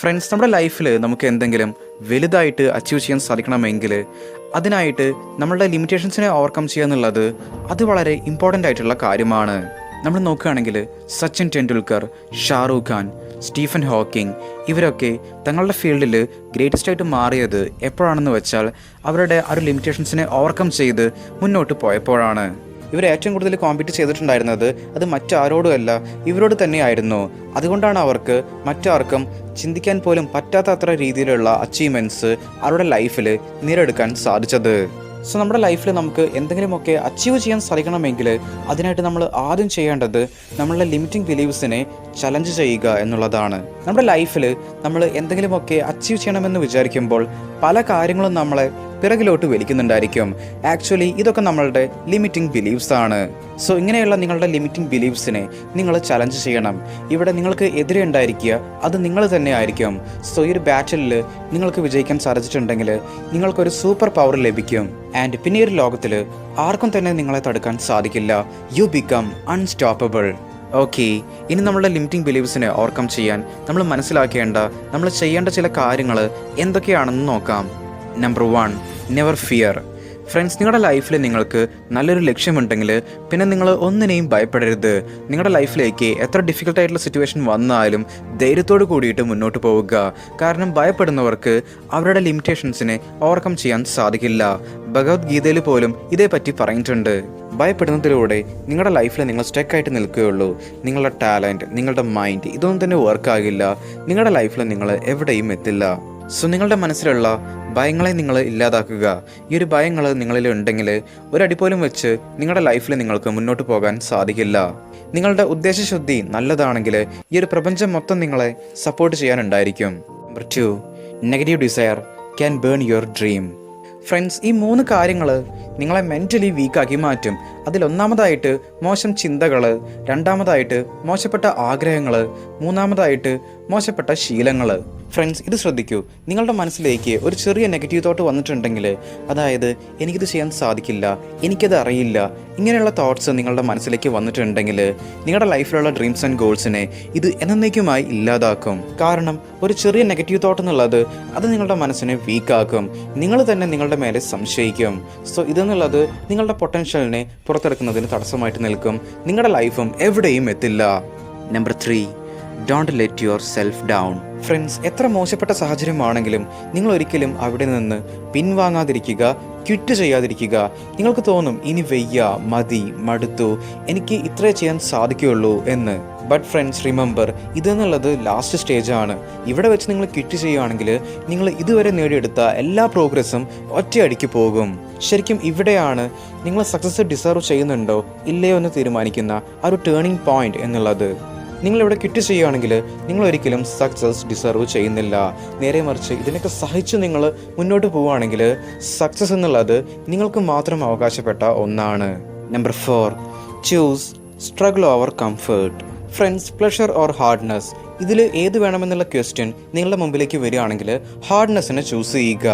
Friends നമ്മുടെ ലൈഫിൽ നമുക്ക് എന്തെങ്കിലും വലുതായിട്ട് അച്ചീവ് ചെയ്യാൻ സാധിക്കണമെങ്കിൽ അതിനായിട്ട് നമ്മളുടെ ലിമിറ്റേഷൻസിനെ ഓവർകം ചെയ്യുക എന്നുള്ളത് അത് വളരെ ഇമ്പോർട്ടന്റ് ആയിട്ടുള്ള കാര്യമാണ്. നമ്മൾ നോക്കുകയാണെങ്കിൽ സച്ചിൻ ടെണ്ടുൽക്കർ ഷാറൂഖ് ഖാൻ സ്റ്റീഫൻ ഹോക്കിംഗ് ഇവരൊക്കെ തങ്ങളുടെ ഫീൽഡിൽ ഗ്രേറ്റസ്റ്റ് ആയിട്ട് മാറിയത് എപ്പോഴാണെന്ന് വെച്ചാൽ അവരുടെ ആ ഒരു ലിമിറ്റേഷൻസിനെ ഓവർകം ചെയ്ത് മുന്നോട്ട് പോയപ്പോഴാണ്. ഇവർ ഏറ്റവും കൂടുതൽ കോമ്പീറ്റ് ചെയ്തിട്ടുണ്ടായിരുന്നത് അത് മറ്റാരോടുമല്ല ഇവരോട് തന്നെയായിരുന്നു. അതുകൊണ്ടാണ് അവർക്ക് മറ്റാർക്കും ചിന്തിക്കാൻ പോലും പറ്റാത്ത അത്ര രീതിയിലുള്ള അച്ചീവ്മെന്റ്സ് അവരുടെ ലൈഫിൽ നേരെടുക്കാൻ സാധിച്ചത്. സോ നമ്മുടെ ലൈഫിൽ നമുക്ക് എന്തെങ്കിലുമൊക്കെ അച്ചീവ് ചെയ്യാൻ സാധിക്കണമെങ്കിൽ അതിനായിട്ട് നമ്മൾ ആദ്യം ചെയ്യേണ്ടത് നമ്മളുടെ ലിമിറ്റിംഗ് ബിലീവ്സിനെ ചലഞ്ച് ചെയ്യുക എന്നുള്ളതാണ്. നമ്മുടെ ലൈഫിൽ നമ്മൾ എന്തെങ്കിലുമൊക്കെ അച്ചീവ് ചെയ്യണമെന്ന് വിചാരിക്കുമ്പോൾ പല കാര്യങ്ങളും നമ്മളെ പിറകിലോട്ട് വലിക്കുന്നുണ്ടായിരിക്കും. ആക്ച്വലി ഇതൊക്കെ നമ്മളുടെ ലിമിറ്റിംഗ് ബിലീവ്സ് ആണ്. സോ ഇങ്ങനെയുള്ള നിങ്ങളുടെ ലിമിറ്റിംഗ് ബിലീവ്സിനെ നിങ്ങൾ ചലഞ്ച് ചെയ്യണം. ഇവിടെ നിങ്ങൾക്ക് എതിരെ ഉണ്ടായിരിക്കുക അത് നിങ്ങൾ തന്നെ ആയിരിക്കും. സോ ഈ ഒരു ബാറ്റിലിൽ നിങ്ങൾക്ക് വിജയിക്കാൻ സാധിച്ചിട്ടുണ്ടെങ്കിൽ നിങ്ങൾക്കൊരു സൂപ്പർ പവർ ലഭിക്കും. ആൻഡ് പിന്നെ ഒരു ലോകത്തിൽ ആർക്കും തന്നെ നിങ്ങളെ തടുക്കാൻ സാധിക്കില്ല. യു ബിക്കം അൺസ്റ്റോപ്പബിൾ ഓക്കെ ഇനി നമ്മളുടെ ലിമിറ്റിംഗ് ബിലീവ്സിനെ ഓവർകം ചെയ്യാൻ നമ്മൾ മനസ്സിലാക്കേണ്ട നമ്മൾ ചെയ്യേണ്ട ചില കാര്യങ്ങൾ എന്തൊക്കെയാണെന്ന് നോക്കാം. Number one never fear friends നിങ്ങളുടെ ലൈഫിൽ നിങ്ങൾക്ക് നല്ലൊരു ലക്ഷ്യമുണ്ടെങ്കിൽ പിന്നെ നിങ്ങൾ ഒന്നിനെയും ഭയപ്പെടരുത്. നിങ്ങളുടെ ലൈഫിലേക്ക് എത്ര ഡിഫിക്കൽട്ട് ആയിട്ടുള്ള സിറ്റുവേഷൻ വന്നാലും ധൈര്യത്തോട് കൂടിയിട്ട് മുന്നോട്ട് പോവുക. കാരണം ഭയപ്പെടുന്നവർക്ക് അവരുടെ ലിമിറ്റേഷൻസിനെ ഓവർകം ചെയ്യാൻ സാധിക്കില്ല. ഭഗവത്ഗീതയിൽ പോലും ഇതേപ്പറ്റി പറഞ്ഞിട്ടുണ്ട്. ഭയപ്പെടുന്നതിലൂടെ നിങ്ങളുടെ ലൈഫിൽ നിങ്ങൾ സ്റ്റെക്കായിട്ട് നിൽക്കുകയുള്ളൂ. നിങ്ങളുടെ ടാലന്റ് നിങ്ങളുടെ മൈൻഡ് ഇതൊന്നും തന്നെ വർക്കാകില്ല നിങ്ങളുടെ ലൈഫിൽ നിങ്ങൾ എവിടെയും എത്തില്ല. സോ നിങ്ങളുടെ മനസ്സിലുള്ള ഭയങ്ങളെ നിങ്ങൾ ഇല്ലാതാക്കുക. ഈ ഒരു ഭയങ്ങൾ നിങ്ങളിൽ ഉണ്ടെങ്കിൽ ഒരടി പോലും വെച്ച് നിങ്ങളുടെ ലൈഫിൽ നിങ്ങൾക്ക് മുന്നോട്ട് പോകാൻ സാധിക്കില്ല. നിങ്ങളുടെ ഉദ്ദേശശുദ്ധി നല്ലതാണെങ്കിൽ ഈ ഒരു പ്രപഞ്ചം മൊത്തം നിങ്ങളെ support ചെയ്യാനുണ്ടായിരിക്കും. Number two negative desire can burn your dream friends ഈ മൂന്ന് കാര്യങ്ങൾ നിങ്ങളെ മെന്റലി വീക്കാക്കി മാറ്റും. അതിലൊന്നാമതായിട്ട് മോശം ചിന്തകൾ രണ്ടാമതായിട്ട് മോശപ്പെട്ട ആഗ്രഹങ്ങൾ മൂന്നാമതായിട്ട് മോശപ്പെട്ട ശീലങ്ങൾ ഫ്രണ്ട്സ് ഇത് ശ്രദ്ധിക്കൂ. നിങ്ങളുടെ മനസ്സിലേക്ക് ഒരു ചെറിയ നെഗറ്റീവ് തോട്ട് വന്നിട്ടുണ്ടെങ്കിൽ അതായത് എനിക്കിത് ചെയ്യാൻ സാധിക്കില്ല എനിക്കത് അറിയില്ല ഇങ്ങനെയുള്ള തോട്ട്സ് നിങ്ങളുടെ മനസ്സിലേക്ക് വന്നിട്ടുണ്ടെങ്കിൽ നിങ്ങളുടെ ലൈഫിലുള്ള ഡ്രീംസ് ആൻഡ് ഗോൾസിനെ ഇത് എന്നേക്കുമായി ഇല്ലാതാക്കും. കാരണം ഒരു ചെറിയ നെഗറ്റീവ് തോട്ട് എന്നുള്ളത് അത് നിങ്ങളുടെ മനസ്സിനെ വീക്കാക്കും നിങ്ങൾ തന്നെ നിങ്ങളുടെ മേലെ സംശയിക്കും. സോ ഇതെന്നുള്ളത് നിങ്ങളുടെ പൊട്ടൻഷ്യലിനെ പുറത്തെടുക്കുന്നതിന് തടസ്സമായിട്ട് നിൽക്കും. നിങ്ങളുടെ ലൈഫും എവിടെയും എത്തില്ല. Number three don't let yourself down friends എത്ര മോശപ്പെട്ട സാഹചര്യമാണെങ്കിലും നിങ്ങൾ ഒരിക്കലും അവിടെ നിന്ന് പിൻവാങ്ങാതിരിക്കുക ക്വിറ്റ് ചെയ്യാതിരിക്കുക. നിങ്ങൾക്ക് തോന്നും ഇനി വെയ്യ മതി മടുത്തു എനിക്ക് ഇത്രേ ചെയ്യാൻ സാധിക്കുകയുള്ളൂ എന്ന്. ബട്ട് ഫ്രണ്ട്സ് റിമെമ്പർ ഇതെന്നുള്ളത് ലാസ്റ്റ് സ്റ്റേജാണ് ഇവിടെ വെച്ച് നിങ്ങൾ ക്വിറ്റ് ചെയ്യുകയാണെങ്കിൽ നിങ്ങൾ ഇതുവരെ നേടിയെടുത്ത എല്ലാ പ്രോഗ്രസ്സും ഒറ്റയടിക്ക് പോകും. ശരിക്കും ഇവിടെയാണ് നിങ്ങൾ സക്സസ് ഡിസേർവ് ചെയ്യുന്നുണ്ടോ? ഇല്ലയോ എന്ന് തീരുമാനിക്കുന്ന ആ ഒരു ടേണിംഗ് പോയിന്റ് എന്നുള്ളത്. നിങ്ങൾ ഇവിടെ ക്വിറ്റ് ചെയ്യുകയാണെങ്കിൽ നിങ്ങൾ ഒരിക്കലും സക്സസ് ഡിസേർവ് ചെയ്യുന്നില്ല. നേരെ മറിച്ച് ഇതിനൊക്കെ സഹിച്ച് നിങ്ങൾ മുന്നോട്ട് പോവുകയാണെങ്കിൽ സക്സസ് എന്നുള്ളത് നിങ്ങൾക്ക് മാത്രം അവകാശപ്പെട്ട ഒന്നാണ്. Number four choose struggle over comfort friends pleasure or hardness ഇതിൽ ഏത് വേണമെന്നുള്ള ക്വസ്റ്റ്യൻ നിങ്ങളുടെ മുമ്പിലേക്ക് വരികയാണെങ്കിൽ ഹാർഡ്നെസ്സിനെ ചൂസ് ചെയ്യുക.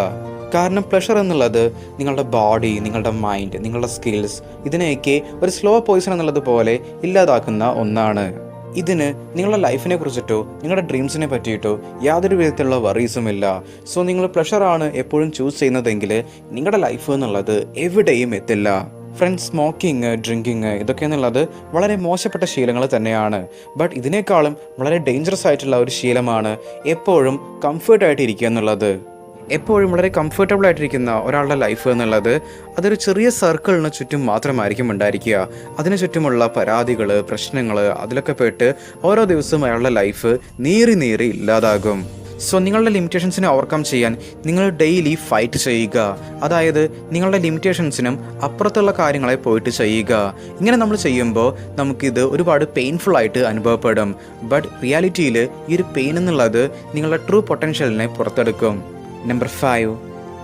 കാരണം പ്ലഷർ എന്നുള്ളത് നിങ്ങളുടെ ബോഡി നിങ്ങളുടെ മൈൻഡ് നിങ്ങളുടെ സ്കിൽസ് ഇതിനെയൊക്കെ ഒരു സ്ലോ പോയിസൺ എന്നുള്ളത് പോലെ ഇല്ലാതാക്കുന്ന ഒന്നാണ്. ഇതിന് നിങ്ങളുടെ ലൈഫിനെ കുറിച്ചിട്ടോ നിങ്ങളുടെ ഡ്രീംസിനെ പറ്റിയിട്ടോ യാതൊരു വിധത്തിലുള്ള വറീസും ഇല്ല. സോ നിങ്ങൾ പ്ലഷറാണ് എപ്പോഴും ചൂസ് ചെയ്യുന്നതെങ്കിൽ നിങ്ങളുടെ ലൈഫ് എന്നുള്ളത് എവിടെയും എത്തില്ല. ഫ്രണ്ട്സ് സ്മോക്കിങ് ഡ്രിങ്കിങ് ഇതൊക്കെ എന്നുള്ളത് വളരെ മോശപ്പെട്ട ശീലങ്ങൾ തന്നെയാണ്. ബട്ട് ഇതിനേക്കാളും വളരെ ഡേഞ്ചറസ് ആയിട്ടുള്ള ഒരു ശീലമാണ് എപ്പോഴും കംഫേർട്ടായിട്ട് ഇരിക്കുക എന്നുള്ളത്. എപ്പോഴും വളരെ കംഫർട്ടബിൾ ആയിട്ടിരിക്കുന്ന ഒരാളുടെ ലൈഫ് എന്നുള്ളത് അതൊരു ചെറിയ സർക്കിളിന് ചുറ്റും മാത്രമായിരിക്കും ഉണ്ടായിരിക്കുക. അതിനു ചുറ്റുമുള്ള പരാതികൾ പ്രശ്നങ്ങൾ അതിലൊക്കെ പെട്ട് ഓരോ ദിവസവും അയാളുടെ ലൈഫ് നീറി നീറി ഇല്ലാതാകും. സോ നിങ്ങളുടെ ലിമിറ്റേഷൻസിനെ ഓവർകം ചെയ്യാൻ നിങ്ങൾ ഡെയിലി ഫൈറ്റ് ചെയ്യുക. അതായത് നിങ്ങളുടെ ലിമിറ്റേഷൻസിനും അപ്പുറത്തുള്ള കാര്യങ്ങളെ പോയിട്ട് ചെയ്യുക. ഇങ്ങനെ നമ്മൾ ചെയ്യുമ്പോൾ നമുക്കിത് ഒരുപാട് പെയിൻഫുൾ ആയിട്ട് അനുഭവപ്പെടും. ബട്ട് റിയാലിറ്റിയിൽ ഈ ഒരു പെയിൻ എന്നുള്ളത് നിങ്ങളുടെ ട്രൂ പൊട്ടൻഷ്യലിനെ പുറത്തെടുക്കും. Number five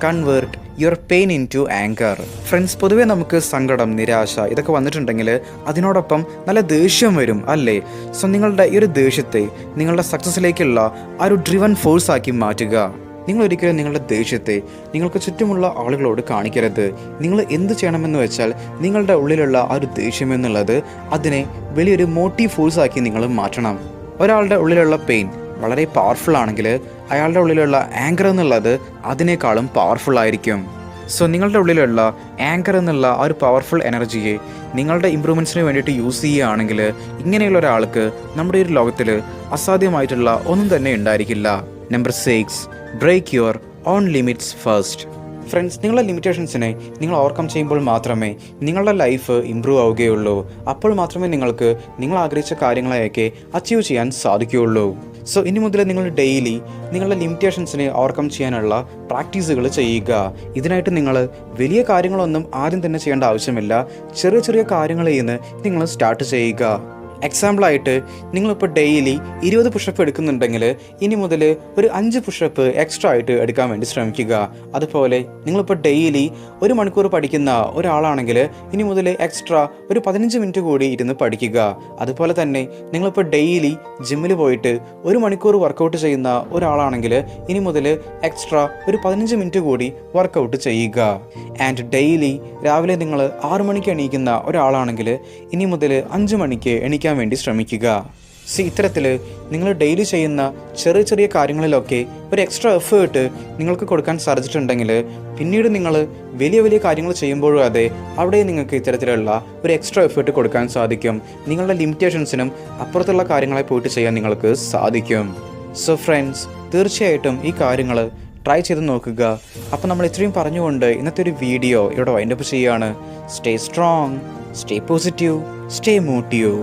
convert your pain into anger friends പൊതുവേ നമുക്ക് സങ്കടം നിരാശ ഇതൊക്കെ വന്നിട്ടുണ്ടെങ്കിൽ അതിനോടൊപ്പം നല്ല ദേഷ്യം വരും അല്ലേ? സോ നിങ്ങളുടെ ഈ ഒരു ദേഷ്യത്തെ നിങ്ങളുടെ സക്സസ്സിലേക്കുള്ള ആ ഒരു ഡ്രിവൻ ഫോഴ്സ് ആക്കി മാറ്റുക. നിങ്ങൾ ഒരിക്കലും നിങ്ങളുടെ ദേഷ്യത്തെ നിങ്ങൾക്ക് ചുറ്റുമുള്ള ആളുകളോട് കാണിക്കരുത്. നിങ്ങൾ എന്ത് ചെയ്യണമെന്ന് വെച്ചാൽ നിങ്ങളുടെ ഉള്ളിലുള്ള ആ ഒരു ദേഷ്യം എന്നുള്ളത് അതിനെ വലിയൊരു മോട്ടീവ് ഫോഴ്സ് ആക്കി നിങ്ങൾ മാറ്റണം. ഒരാളുടെ ഉള്ളിലുള്ള പെയിൻ വളരെ പവർഫുൾ ആണെങ്കിൽ അയാളുടെ ഉള്ളിലുള്ള ആങ്കർ എന്നുള്ളത് അതിനേക്കാളും പവർഫുൾ ആയിരിക്കും. സോ നിങ്ങളുടെ ഉള്ളിലുള്ള ആങ്കർ എന്നുള്ള ആ ഒരു പവർഫുൾ എനർജിയെ നിങ്ങളുടെ ഇമ്പ്രൂവ്മെന്റ്സിന് വേണ്ടിയിട്ട് യൂസ് ചെയ്യുകയാണെങ്കിൽ ഇങ്ങനെയുള്ള ഒരാൾക്ക് നമ്മുടെ ഒരു ലോകത്തിൽ അസാധ്യമായിട്ടുള്ള ഒന്നും തന്നെ ഉണ്ടായിരിക്കില്ല. Number six break your own limits first friends നിങ്ങളുടെ ലിമിറ്റേഷൻസിനെ നിങ്ങൾ ഓവർകം ചെയ്യുമ്പോൾ മാത്രമേ നിങ്ങളുടെ ലൈഫ് ഇമ്പ്രൂവ് ആവുകയുള്ളൂ. അപ്പോൾ മാത്രമേ നിങ്ങൾക്ക് നിങ്ങൾ ആഗ്രഹിച്ച കാര്യങ്ങളെയൊക്കെ അച്ചീവ് ചെയ്യാൻ സാധിക്കുകയുള്ളൂ. സോ ഇനി മുതൽ നിങ്ങൾ ഡെയിലി നിങ്ങളുടെ ലിമിറ്റേഷൻസിനെ ഓവർകം ചെയ്യാനുള്ള പ്രാക്ടീസുകൾ ചെയ്യുക. ഇതിനായിട്ട് നിങ്ങൾ വലിയ കാര്യങ്ങളൊന്നും ആദ്യം തന്നെ ചെയ്യേണ്ട ആവശ്യമില്ല. ചെറിയ ചെറിയ കാര്യങ്ങളിൽ നിന്ന് നിങ്ങൾ സ്റ്റാർട്ട് ചെയ്യുക. എക്സാമ്പിളായിട്ട് നിങ്ങളിപ്പോൾ ഡെയിലി ഇരുപത് പുഷപ്പ് എടുക്കുന്നുണ്ടെങ്കിൽ ഇനി മുതൽ ഒരു അഞ്ച് പുഷപ്പ് എക്സ്ട്രാ ആയിട്ട് എടുക്കാൻ വേണ്ടി ശ്രമിക്കുക. അതുപോലെ നിങ്ങളിപ്പോൾ ഡെയിലി ഒരു മണിക്കൂർ പഠിക്കുന്ന ഒരാളാണെങ്കിൽ ഇനി മുതൽ എക്സ്ട്രാ ഒരു പതിനഞ്ച് മിനിറ്റ് കൂടി ഇരുന്ന് പഠിക്കുക. അതുപോലെ തന്നെ നിങ്ങളിപ്പോൾ ഡെയിലി ജിമ്മിൽ പോയിട്ട് ഒരു മണിക്കൂർ വർക്കൗട്ട് ചെയ്യുന്ന ഒരാളാണെങ്കിൽ ഇനി മുതൽ എക്സ്ട്രാ ഒരു പതിനഞ്ച് മിനിറ്റ് കൂടി വർക്കൗട്ട് ചെയ്യുക. ആൻഡ് ഡെയിലി രാവിലെ നിങ്ങൾ ആറു മണിക്ക് എണീക്കുന്ന ഒരാളാണെങ്കിൽ ഇനി മുതൽ അഞ്ച് മണിക്ക് എണീക്കാൻ വേണ്ടി ശ്രമിക്കുക. സി ഇത്തരത്തിൽ നിങ്ങൾ ഡെയിലി ചെയ്യുന്ന ചെറിയ ചെറിയ കാര്യങ്ങളിലൊക്കെ ഒരു എക്സ്ട്രാ എഫേർട്ട് നിങ്ങൾക്ക് കൊടുക്കാൻ സാധിച്ചിട്ടുണ്ടെങ്കിൽ പിന്നീട് നിങ്ങൾ വലിയ വലിയ കാര്യങ്ങൾ ചെയ്യുമ്പോഴും അതെ അവിടെ നിങ്ങൾക്ക് ഇത്തരത്തിലുള്ള ഒരു എക്സ്ട്രാ എഫേർട്ട് കൊടുക്കാൻ സാധിക്കും. നിങ്ങളുടെ ലിമിറ്റേഷൻസിനും അപ്പുറത്തുള്ള കാര്യങ്ങളെ പോയിട്ട് ചെയ്യാൻ നിങ്ങൾക്ക് സാധിക്കും. സോ ഫ്രണ്ട്സ് തീർച്ചയായിട്ടും ഈ കാര്യങ്ങൾ ട്രൈ ചെയ്ത് നോക്കുക. അപ്പോൾ നമ്മൾ ഇത്രയും പറഞ്ഞുകൊണ്ട് ഇന്നത്തെ ഒരു വീഡിയോ ഇവിടെ വൈൻഡപ്പ് ചെയ്യുകയാണ്. Stay strong stay positive stay motive